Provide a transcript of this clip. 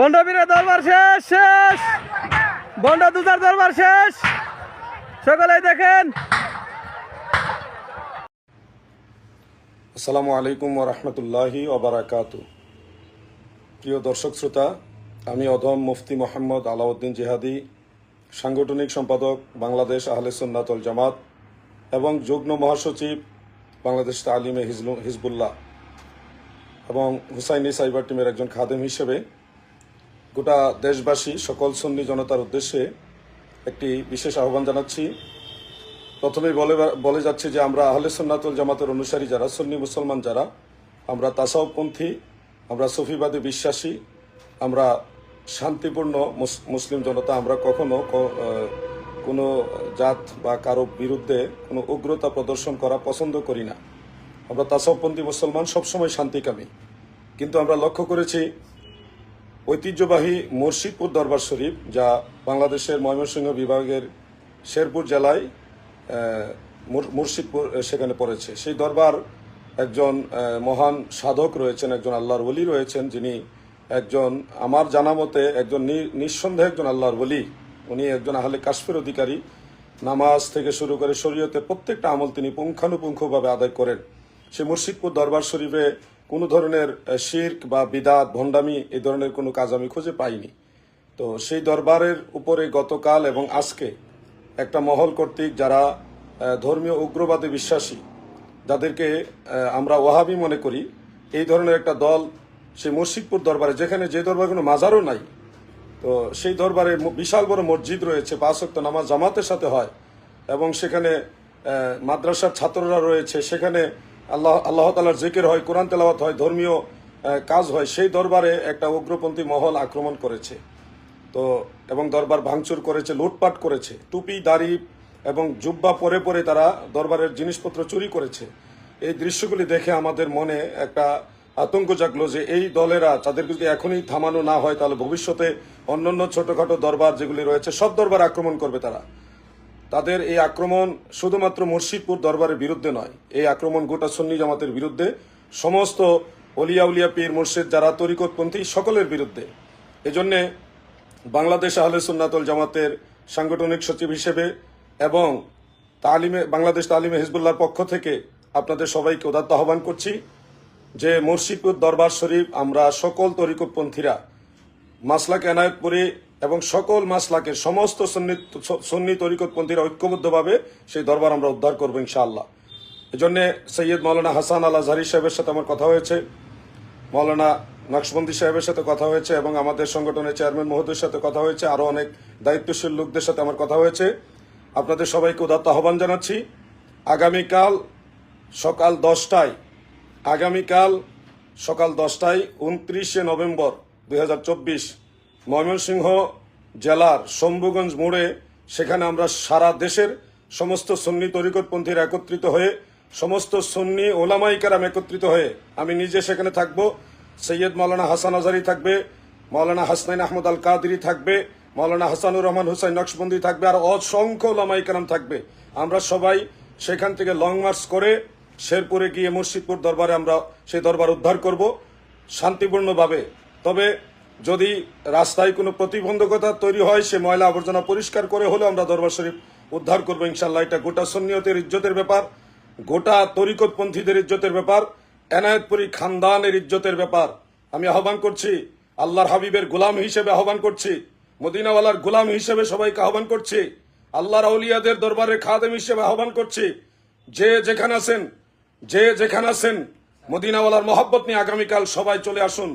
বন্ডবীরের দরবার শেষ শেষ। বন্ড দুজার দরবার শেষ। সকলেই দেখেন। আসসালামু আলাইকুম রহমতুল্লাহি ওবরাকাত প্রিয় দর্শক শ্রোতা, আমি অধম মুফতি মোহাম্মদ আলাউদ্দিন জিহাদি, সাংগঠনিক সম্পাদক বাংলাদেশ আহলে সুন্নাতল জামাত এবং যুগ্ম মহাসচিব বাংলাদেশ তালিমে হিজবুল্লাহ এবং হুসাইনি সাইবার টিমের একজন খাদেম হিসেবে গোটা দেশবাসী, সকল সুন্নি জনতার উদ্দেশ্যে একটি বিশেষ আহ্বান জানাচ্ছি। প্রথমেই বলে বলে যাচ্ছে যে আমরা আহলে সুন্নাতুল জামাতের অনুসারী যারা, সুন্নি মুসলমান যারা, আমরা তাসাউপন্থী আমরা সফিবাদী বিশ্বাসী, আমরা শান্তিপূর্ণ মুস- মুসলিম জনতা, আমরা কখনো কোনো জাত বা কারও বিরুদ্ধে কোনো উগ্রতা প্রদর্শন করা পছন্দ করি না। আমরা তাসাউপন্থী মুসলমান সবসময় শান্তিকামী। কিন্তু আমরা লক্ষ্য করেছি ঐতিহ্যবাহী মুর্শিদপুর দরবার শরীফ, যা বাংলাদেশের ময়মনসিংহ বিভাগের শেরপুর জেলায় মুর্শিদপুর সেখানে পড়েছে। সেই দরবার একজন মহান সাধক রয়েছেন, একজন আল্লাহর ওলি রয়েছেন, যিনি একজন, আমার জানা মতে, একজন নিঃসন্দেহে একজন আল্লাহর ওলি। উনি একজন আহলে কাশ্মীর অধিকারী। নামাজ থেকে শুরু করে শরীয়তের প্রত্যেকটা আমল তিনি পুঙ্খানুপুঙ্খভাবে আদায় করেন। সে মুর্শিদপুর দরবার শরীফে কোনো ধরনের শির্ক বা বিদাত, ভণ্ডামি এই ধরনের কোনো কাজ আমি খুঁজে পাইনি। তো সেই দরবারের উপরে গতকাল এবং আজকে একটা মহল কর্তৃক যারা ধর্মীয় উগ্রবাদে বিশ্বাসী, যাদেরকে আমরা ওহাবি মনে করি, এই ধরনের একটা দল সেই মুর্শিদপুর দরবারে, যেখানে যে দরবার কোনো মাজারও নাই, তো সেই দরবারে বিশাল বড় মসজিদ রয়েছে, পাঁচ ওয়াক্ত নামাজ জামাতের সাথে হয় এবং সেখানে মাদ্রাসার ছাত্ররা রয়েছে, সেখানে আল্লাহ আল্লাহ তালার জেকের হয়, কোরআন তেলাওয়াত হয়, ধর্মীয় কাজ হয়, সেই দরবারে একটা উগ্রপন্থী মহল আক্রমণ করেছে। তো, এবং দরবার ভাঙচুর করেছে, লুটপাট করেছে, টুপি, দাড়ি এবং জুব্বা পরে পরে তারা দরবারের জিনিসপত্র চুরি করেছে। এই দৃশ্যগুলি দেখে আমাদের মনে একটা আতঙ্ক জাগলো যে এই দলেরা তাদেরকে যদি এখনই থামানো না হয়, তাহলে ভবিষ্যতে অন্যান্য ছোটখাটো দরবার যেগুলি রয়েছে, সব দরবার আক্রমণ করবে তারা। তাদের এই আক্রমণ শুধুমাত্র মুর্শিদপুর দরবারের বিরুদ্ধে নয়, এই আক্রমণ গোটা সুন্নি জামাতের বিরুদ্ধে, সমস্ত অলিয়া উলিয়া পীর মুর্শিদ যারা তরিকতপন্থী সকলের বিরুদ্ধে। এজন্যে বাংলাদেশ আহলে সুন্নাতুল জামাতের সাংগঠনিক সচিব হিসেবে এবং তালিমে, বাংলাদেশ তালিমে হিজবুল্লাহর পক্ষ থেকে আপনাদের সবাইকে উদাত্ত আহ্বান করছি যে মুর্শিদপুর দরবার শরীফ আমরা সকল তরিকতপন্থীরা, মাসলাক এনায়তপুরে এবং সকল মাসলাকের সমস্ত সুন্নি তরিকতপন্থীরা ঐক্যবদ্ধভাবে সেই দরবার আমরা উদ্ধার করব ইনশাআল্লাহ। এজন্য সৈয়দ মৌলানা হাসান আল আজহারি সাহেবের সাথে আমার কথা হয়েছে মৌলানা নকশবন্দি সাহেবের সাথে কথা হয়েছে এবং আমাদের সংগঠনের চেয়ারম্যান মহোদয়ের সাথে কথা হয়েছে, আরও অনেক দায়িত্বশীল লোকদের সাথে আমার কথা হয়েছে। আপনাদের সবাইকে উদাত্ত আহ্বান জানাচ্ছি। আগামীকাল সকাল দশটায়, আগামীকাল সকাল দশটায়, উনত্রিশে নভেম্বর দু হাজার চব্বিশ ময়মনসিংহ জেলার শম্ভুগঞ্জ মোড়ে সেখানে আমরা সারা দেশের সমস্ত সুন্নি তরিকতপন্থীরা একত্রিত হয়ে, সমস্ত সুন্নি ওলামাই কারাম একত্রিত হয়ে আমি নিজে সেখানে থাকব। সৈয়দ মাওলানা হাসান আজারি থাকবে, মাওলানা হাসনাইন আহমদ আল কাদরি থাকবে, মাওলানা হাসানুর রহমান হুসাইন নকশবন্দি থাকবে, আর অসংখ্য ওলামাই কারাম থাকবে। আমরা সবাই সেখান থেকে লং মার্চ করে শেরপুরে গিয়ে মুর্শিদপুর দরবারে আমরা সেই দরবার উদ্ধার করব শান্তিপূর্ণভাবে। তবে যদি রাস্তায় কোনো প্রতিবন্ধকতা তৈরি হয়, সে ময়লা আবর্জনা পরিষ্কার করে হলেও আমরা দরবার শরীফ উদ্ধার করব ইনশাল্লাহ এটা গোটা সন্নিয়তের ইজ্জতের ব্যাপার, গোটা তরিকতপন্থীদের ইজ্জতের ব্যাপার, এনায়তপুরি খানদানের ইজ্জতের ব্যাপার। আমি আহ্বান করছি, আল্লাহর হাবিবের গোলাম হিসেবে আহ্বান করছি, মদিনাওয়ালার গোলাম হিসেবে সবাইকে আহ্বান করছি, আল্লাহর আউলিয়াদের দরবারে খাদেম হিসেবে আহ্বান করছি। যে যেখানে আছেন, যে যেখানে আছেন, মদিনাওয়ালার মহব্বত নিয়ে আগামীকাল সবাই চলে আসুন।